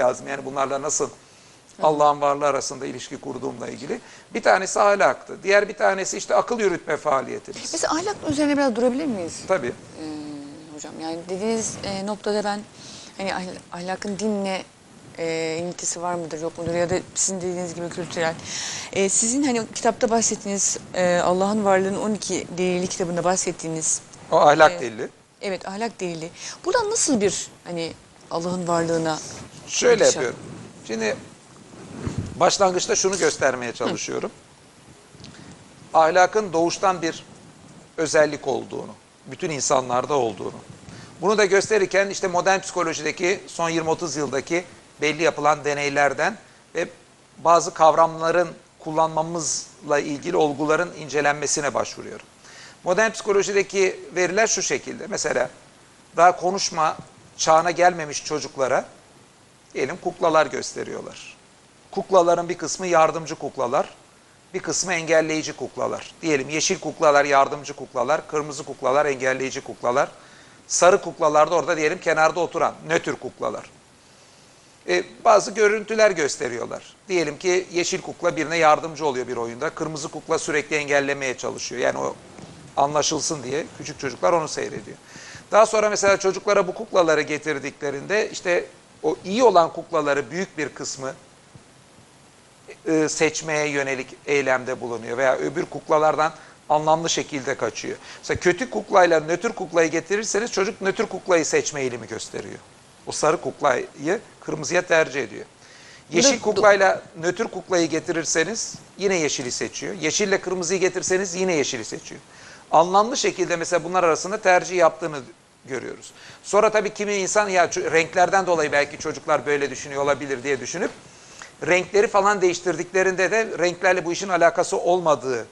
etmek lazım. Yani bunlarla nasıl Allah'ın varlığı arasında ilişki kurduğumla ilgili. Bir tanesi ahlaktı. Diğer bir tanesi işte akıl yürütme faaliyetimiz. Mesela ahlak üzerine biraz durabilir miyiz Tabii. Ee, hocam? Yani dediğiniz e, noktada ben hani ahl- ahlakın dinle e, ilintisi var mıdır yok mudur ya da sizin dediğiniz gibi kültürel. E, sizin hani kitapta bahsettiğiniz e, Allah'ın varlığının 12 delili kitabında bahsettiğiniz O ahlak Evet. delili. evet ahlak delili. Buradan nasıl bir hani Allah'ın varlığına Şöyle bakış yapıyorum. Şimdi başlangıçta şunu göstermeye çalışıyorum. Ahlakın doğuştan bir özellik olduğunu, bütün insanlarda olduğunu. Bunu da gösterirken işte modern psikolojideki son 20-30 yıldaki belli yapılan deneylerden ve bazı kavramların kullanmamızla ilgili olguların incelenmesine başvuruyorum. Modern psikolojideki veriler şu şekilde. Mesela daha konuşma çağına gelmemiş çocuklara diyelim kuklalar gösteriyorlar. Kuklaların bir kısmı yardımcı kuklalar, bir kısmı engelleyici kuklalar. Diyelim yeşil kuklalar yardımcı kuklalar, kırmızı kuklalar engelleyici kuklalar. Sarı kuklalar da orada diyelim kenarda oturan nötr kuklalar. E, bazı görüntüler gösteriyorlar. Diyelim ki yeşil kukla birine yardımcı oluyor bir oyunda. Kırmızı kukla sürekli engellemeye çalışıyor. Yani o anlaşılsın diye küçük çocuklar onu seyrediyor. Daha sonra mesela çocuklara bu kuklaları getirdiklerinde işte o iyi olan kuklaları büyük bir kısmı e, seçmeye yönelik eylemde bulunuyor veya öbür kuklalardan anlamlı şekilde kaçıyor. Mesela kötü kuklayla nötr kuklayı getirirseniz çocuk nötr kuklayı seçme eğilimi gösteriyor. O sarı kuklayı kırmızıya tercih ediyor. Yeşil kuklayla nötr kuklayı getirirseniz yine yeşili seçiyor. Yeşille kırmızıyı getirseniz yine yeşili seçiyor. Anlamlı şekilde mesela bunlar arasında tercih yaptığını görüyoruz. Sonra tabii kimi insan ya renklerden dolayı belki çocuklar böyle düşünüyor olabilir diye düşünüp renkleri falan değiştirdiklerinde de renklerle bu işin alakası olmadığı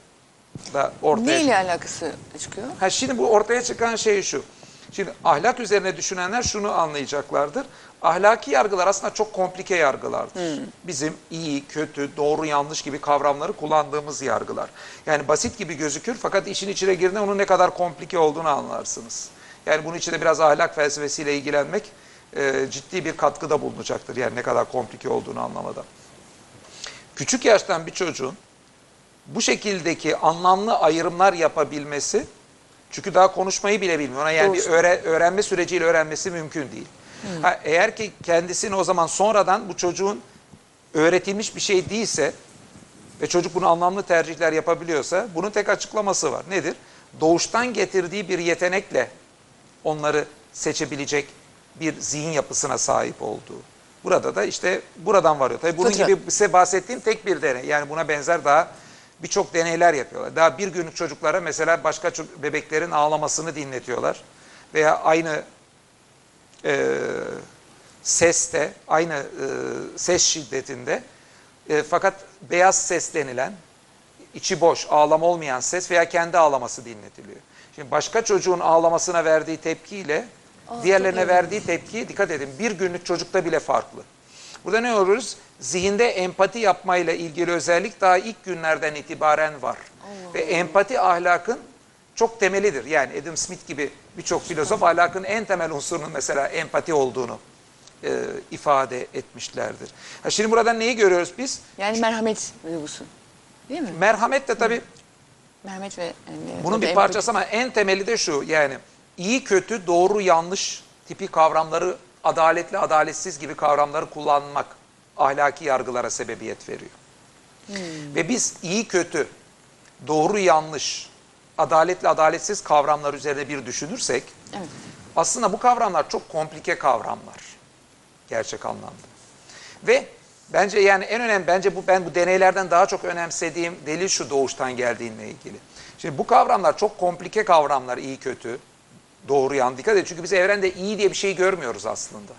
da ortaya ne ile alakası çıkıyor? Ha şimdi bu ortaya çıkan şey şu. Şimdi ahlak üzerine düşünenler şunu anlayacaklardır. Ahlaki yargılar aslında çok komplike yargılardır. Bizim iyi, kötü, doğru, yanlış gibi kavramları kullandığımız yargılar. Yani basit gibi gözükür fakat işin içine girdiğinde onun ne kadar komplike olduğunu anlarsınız. Yani bunun içinde biraz ahlak felsefesiyle ilgilenmek e, ciddi bir katkıda bulunacaktır. Yani ne kadar komplike olduğunu anlamada. Küçük yaştan bir çocuğun bu şekildeki anlamlı ayrımlar yapabilmesi çünkü daha konuşmayı bile bilmiyor. Ona yani bir Doğrusu. öğre- öğrenme süreciyle öğrenmesi mümkün değil. Ha, eğer ki kendisini o zaman sonradan bu çocuğun öğretilmiş bir şey değilse ve çocuk bunu anlamlı tercihler yapabiliyorsa bunun tek açıklaması var. Nedir? Doğuştan getirdiği bir yetenekle onları seçebilecek bir zihin yapısına sahip olduğu. Burada da işte buradan varıyor. Tabii bunun Fıtrat. gibi size bahsettiğim tek bir deney. Yani buna benzer daha birçok deneyler yapıyorlar. Daha bir günlük çocuklara mesela başka bebeklerin ağlamasını dinletiyorlar. Veya aynı e, seste, aynı e, ses şiddetinde e, fakat beyaz ses denilen içi boş, ağlama olmayan ses veya kendi ağlaması dinletiliyor. Şimdi başka çocuğun ağlamasına verdiği tepkiyle diğerlerine verdiği tepki dikkat edin bir günlük çocukta bile farklı. Burada ne oluyoruz? Zihinde empati yapmayla ilgili özellik daha ilk günlerden itibaren var. Ve empati ahlakın çok temelidir. Yani Adam Smith gibi birçok filozof ahlakın en temel unsurunun mesela empati olduğunu e, ifade etmişlerdir. Ha şimdi burada neyi görüyoruz biz? Yani merhamet duygusu. Değil mi? Merhamet de tabii Merhamet ve yani, bunun bir parçası ama en temeli de şu yani iyi kötü doğru yanlış tipi kavramları adaletli adaletsiz gibi kavramları kullanmak ahlaki yargılara sebebiyet veriyor. Ve biz iyi kötü doğru yanlış adaletli adaletsiz kavramlar üzerine bir düşünürsek Evet. aslında bu kavramlar çok komplike kavramlar gerçek anlamda. Ve bence yani en önemli bence bu ben bu deneylerden daha çok önemsediğim delil şu doğuştan geldiğinle ilgili. Şimdi bu kavramlar çok komplike kavramlar iyi kötü doğru yan dikkat edin çünkü biz evrende iyi diye bir şey görmüyoruz aslında.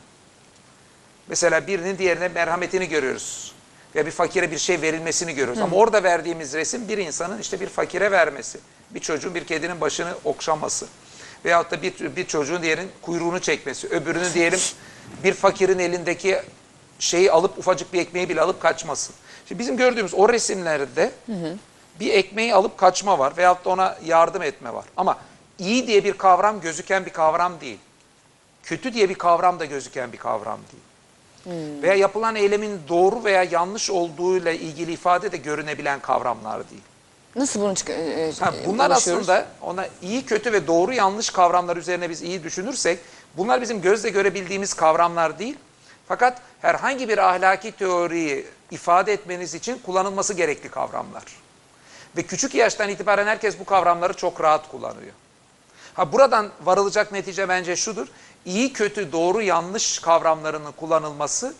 Mesela birinin diğerine merhametini görüyoruz. Veya bir fakire bir şey verilmesini görüyoruz. Ama orada verdiğimiz resim bir insanın işte bir fakire vermesi. Bir çocuğun bir kedinin başını okşaması. Veyahut da bir, bir çocuğun diğerinin kuyruğunu çekmesi. Öbürünün diyelim bir fakirin elindeki şeyi alıp ufacık bir ekmeği bile alıp kaçması. Şimdi bizim gördüğümüz o resimlerde bir ekmeği alıp kaçma var. Veyahut da ona yardım etme var. Ama iyi diye bir kavram gözüken bir kavram değil. Kötü diye bir kavram da gözüken bir kavram değil. Veya yapılan eylemin doğru veya yanlış olduğuyla ilgili ifade de görünebilen kavramlar değil. Nasıl bunu çık- e, e, Ha, bunlar aslında ona iyi, kötü ve doğru yanlış kavramlar üzerine biz iyi düşünürsek bunlar bizim gözle görebildiğimiz kavramlar değil. Fakat herhangi bir ahlaki teoriyi ifade etmeniz için kullanılması gerekli kavramlar. Ve küçük yaştan itibaren herkes bu kavramları çok rahat kullanıyor. Ha buradan varılacak netice bence şudur. İyi, kötü, doğru, yanlış kavramlarının kullanılması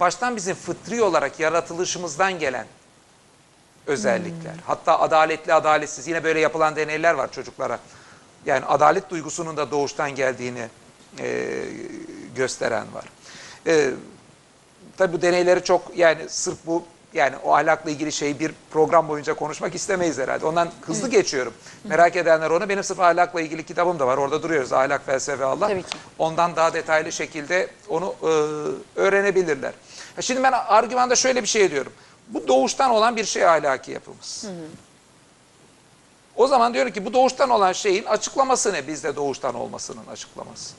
baştan bizim fıtri olarak yaratılışımızdan gelen özellikler. Hatta adaletli, adaletsiz. Yine böyle yapılan deneyler var çocuklara. Yani adalet duygusunun da doğuştan geldiğini e, gösteren var. E, tabii bu deneyleri çok yani sırf bu yani o ahlakla ilgili şeyi bir program boyunca konuşmak istemeyiz herhalde. Ondan hızlı geçiyorum. Merak edenler onu. Benim sırf ahlakla ilgili kitabım da var. Orada duruyoruz. Ahlak, felsefe, Allah. Tabii ki. Ondan daha detaylı şekilde onu e, öğrenebilirler. Ha, Şimdi ben argümanda şöyle bir şey diyorum. Bu doğuştan olan bir şey ahlaki yapımız. O zaman diyorum ki bu doğuştan olan şeyin açıklaması ne bizde doğuştan olmasının açıklaması?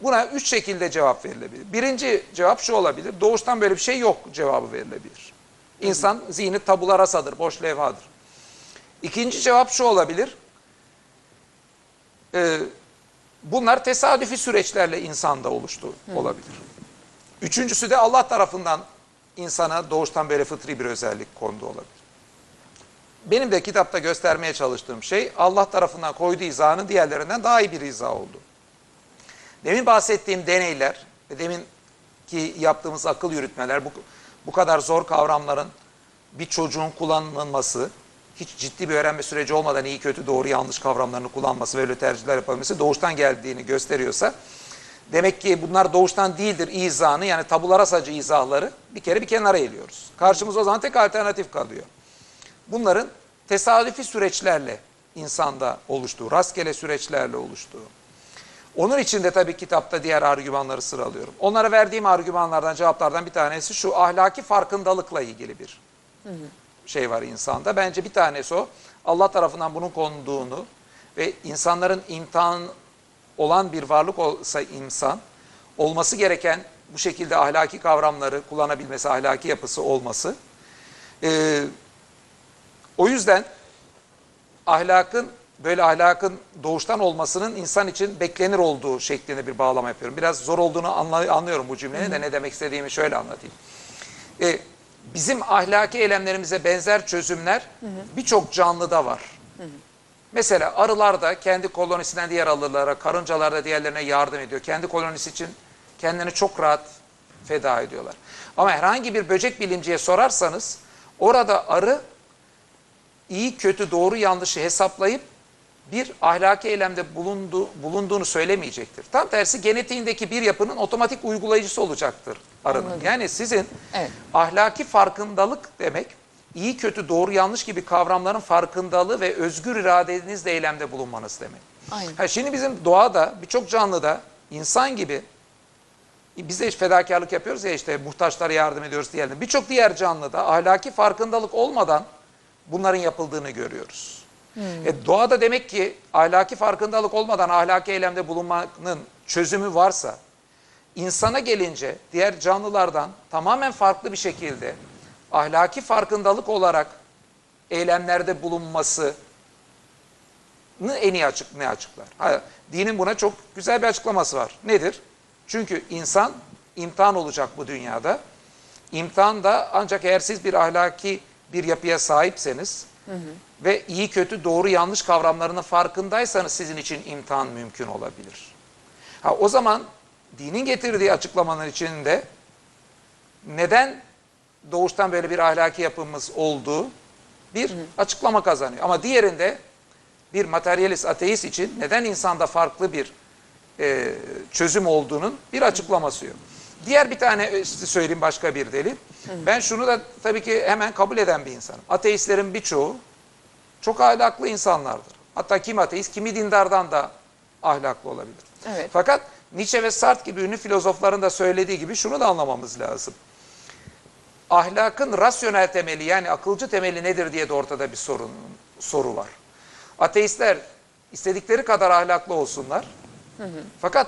Buna üç şekilde cevap verilebilir. Birinci cevap şu olabilir. Doğuştan böyle bir şey yok cevabı verilebilir. İnsan zihni tabula rasadır, boş levhadır. İkinci cevap şu olabilir. Ee, bunlar tesadüfi süreçlerle insanda oluştu olabilir. Üçüncüsü de Allah tarafından insana doğuştan böyle fıtri bir özellik kondu olabilir. Benim de kitapta göstermeye çalıştığım şey Allah tarafından koyduğu izahının diğerlerinden daha iyi bir izah oldu. Demin bahsettiğim deneyler ve demin ki yaptığımız akıl yürütmeler bu, bu kadar zor kavramların bir çocuğun kullanılması, hiç ciddi bir öğrenme süreci olmadan iyi kötü doğru yanlış kavramlarını kullanması ve öyle tercihler yapabilmesi doğuştan geldiğini gösteriyorsa demek ki bunlar doğuştan değildir izahını yani tabulara sacı izahları bir kere bir kenara eliyoruz. Karşımıza o zaman tek alternatif kalıyor. Bunların tesadüfi süreçlerle insanda oluştuğu, rastgele süreçlerle oluştuğu. Onun için de tabii kitapta diğer argümanları sıralıyorum. Onlara verdiğim argümanlardan, cevaplardan bir tanesi şu ahlaki farkındalıkla ilgili bir şey var insanda. Bence bir tanesi o. Allah tarafından bunun konduğunu ve insanların imtihan olan bir varlık olsa insan, olması gereken bu şekilde ahlaki kavramları kullanabilmesi, ahlaki yapısı olması. Ee, o yüzden ahlakın böyle ahlakın doğuştan olmasının insan için beklenir olduğu şeklinde bir bağlama yapıyorum. Biraz zor olduğunu anlıyorum bu cümlenin de ne demek istediğimi şöyle anlatayım. Ee, bizim ahlaki eylemlerimize benzer çözümler birçok canlıda var. Mesela arılar da kendi kolonisinden diğer arılara, karıncalar da diğerlerine yardım ediyor. Kendi kolonisi için kendini çok rahat feda ediyorlar. Ama herhangi bir böcek bilimciye sorarsanız orada arı iyi, kötü, doğru, yanlışı hesaplayıp bir ahlaki eylemde bulundu, bulunduğunu söylemeyecektir. Tam tersi genetiğindeki bir yapının otomatik uygulayıcısı olacaktır arının. Anladım. Yani sizin Evet. ahlaki farkındalık demek iyi, kötü, doğru, yanlış gibi kavramların farkındalığı ve özgür iradenizle eylemde bulunmanız demek. Aynen. Ha, şimdi bizim doğada birçok canlıda insan gibi biz de fedakarlık yapıyoruz ya işte muhtaçlara yardım ediyoruz diyelim. Birçok diğer canlıda ahlaki farkındalık olmadan bunların yapıldığını görüyoruz. E, doğada demek ki ahlaki farkındalık olmadan ahlaki eylemde bulunmanın çözümü varsa insana gelince diğer canlılardan tamamen farklı bir şekilde ahlaki farkındalık olarak eylemlerde bulunması en iyi açık ne açıklar? Ha, dinin buna çok güzel bir açıklaması var. Nedir? Çünkü insan imtihan olacak bu dünyada. İmtihan da ancak eğer siz bir ahlaki bir yapıya sahipseniz ve iyi kötü doğru yanlış kavramlarının farkındaysanız sizin için imtihan mümkün olabilir. Ha, o zaman dinin getirdiği açıklamanın içinde neden doğuştan böyle bir ahlaki yapımız olduğu bir açıklama kazanıyor. Ama diğerinde bir materyalist ateist için neden insanda farklı bir e, çözüm olduğunun bir açıklaması yok. Diğer bir tane e, söyleyeyim başka bir delil. Ben şunu da tabii ki hemen kabul eden bir insanım. Ateistlerin birçoğu çok ahlaklı insanlardır. Hatta kim ateist, kimi dindardan da ahlaklı olabilir. Evet. Fakat Nietzsche ve Sartre gibi ünlü filozofların da söylediği gibi şunu da anlamamız lazım. Ahlakın rasyonel temeli yani akılcı temeli nedir diye de ortada bir sorun soru var. Ateistler istedikleri kadar ahlaklı olsunlar. Fakat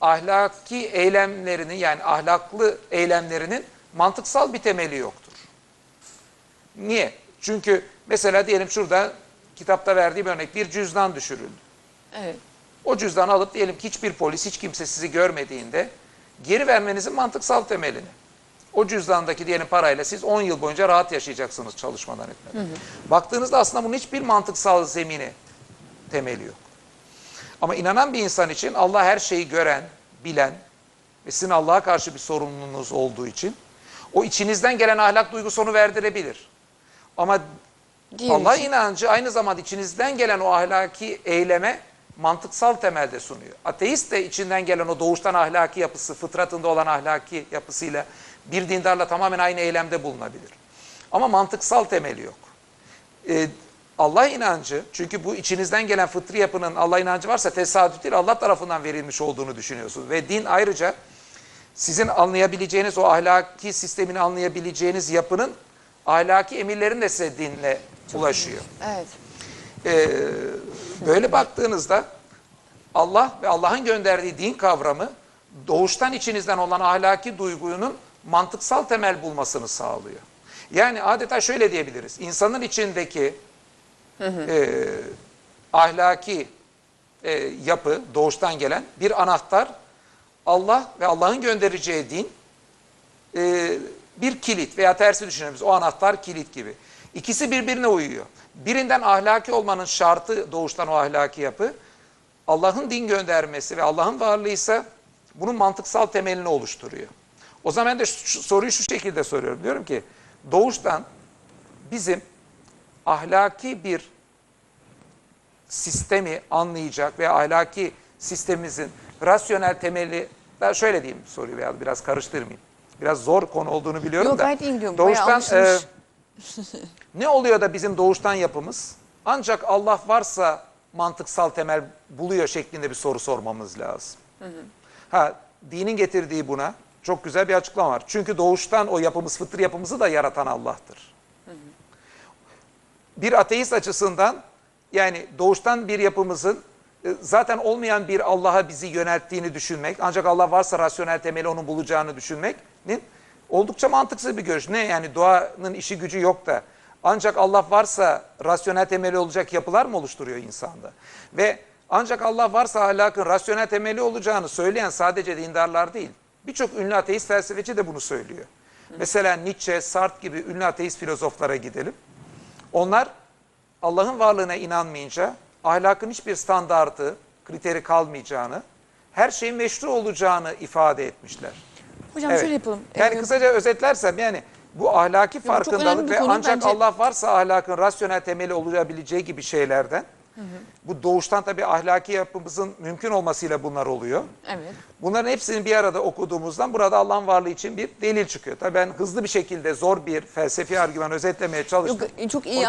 ahlaki eylemlerinin yani ahlaklı eylemlerinin mantıksal bir temeli yoktur. Niye? Çünkü mesela diyelim şurada kitapta verdiğim örnek bir cüzdan düşürüldü. Evet. O cüzdanı alıp diyelim ki hiçbir polis, hiç kimse sizi görmediğinde geri vermenizin mantıksal temelini. O cüzdandaki diyelim parayla siz 10 yıl boyunca rahat yaşayacaksınız çalışmadan etmeden. Baktığınızda aslında bunun hiçbir mantıksal zemini, temeli yok. Ama inanan bir insan için Allah her şeyi gören, bilen ve sizin Allah'a karşı bir sorumluluğunuz olduğu için o içinizden gelen ahlak duygusu onu verdirebilir. Ama Diğer Allah için- inancı aynı zamanda içinizden gelen o ahlaki eyleme mantıksal temelde sunuyor. Ateist de içinden gelen o doğuştan ahlaki yapısı, fıtratında olan ahlaki yapısıyla bir dindarla tamamen aynı eylemde bulunabilir. Ama mantıksal temeli yok. Ee, Allah inancı, çünkü bu içinizden gelen fıtri yapının Allah inancı varsa tesadüf değil, Allah tarafından verilmiş olduğunu düşünüyorsunuz. Ve din ayrıca sizin anlayabileceğiniz o ahlaki sistemini anlayabileceğiniz yapının ahlaki emirlerin de size dinle ulaşıyor. Evet. Ee, böyle baktığınızda Allah ve Allah'ın gönderdiği din kavramı doğuştan içinizden olan ahlaki duygunun mantıksal temel bulmasını sağlıyor. Yani adeta şöyle diyebiliriz. İnsanın içindeki e, ahlaki e, yapı doğuştan gelen bir anahtar Allah ve Allah'ın göndereceği din e, bir kilit veya tersi düşünebiliriz. O anahtar kilit gibi. İkisi birbirine uyuyor. Birinden ahlaki olmanın şartı doğuştan o ahlaki yapı. Allah'ın din göndermesi ve Allah'ın varlığı ise bunun mantıksal temelini oluşturuyor. O zaman ben de şu, soruyu şu şekilde soruyorum. Diyorum ki doğuştan bizim ahlaki bir sistemi anlayacak ve ahlaki sistemimizin rasyonel temeli ben şöyle diyeyim soruyu veya biraz karıştırmayayım. Biraz zor konu olduğunu biliyorum Yok, da. gayet iyi gidiyorum. Bayağı Doğuştan e, ne oluyor da bizim doğuştan yapımız? Ancak Allah varsa mantıksal temel buluyor şeklinde bir soru sormamız lazım. Ha, dinin getirdiği buna çok güzel bir açıklama var. Çünkü doğuştan o yapımız, fıtri yapımızı da yaratan Allah'tır. Bir ateist açısından yani doğuştan bir yapımızın zaten olmayan bir Allah'a bizi yönelttiğini düşünmek, ancak Allah varsa rasyonel temeli onun bulacağını düşünmenin oldukça mantıksız bir görüş. Ne yani doğanın işi gücü yok da ancak Allah varsa rasyonel temeli olacak yapılar mı oluşturuyor insanda? Ve ancak Allah varsa ahlakın rasyonel temeli olacağını söyleyen sadece dindarlar değil. Birçok ünlü ateist felsefeci de bunu söylüyor. Mesela Nietzsche, Sartre gibi ünlü ateist filozoflara gidelim. Onlar Allah'ın varlığına inanmayınca ahlakın hiçbir standartı, kriteri kalmayacağını, her şeyin meşru olacağını ifade etmişler. Hocam Evet. şöyle yapalım. Yani Ee, kısaca özetlersem yani bu ahlaki önemli farkındalık ve konu ancak bence. Allah varsa ahlakın rasyonel temeli olabileceği gibi şeylerden bu doğuştan tabii ahlaki yapımızın mümkün olmasıyla bunlar oluyor. Evet. Bunların hepsini bir arada okuduğumuzdan burada Allah'ın varlığı için bir delil çıkıyor. Tabii ben hızlı bir şekilde zor bir felsefi argüman özetlemeye çalıştım. Yok, çok iyi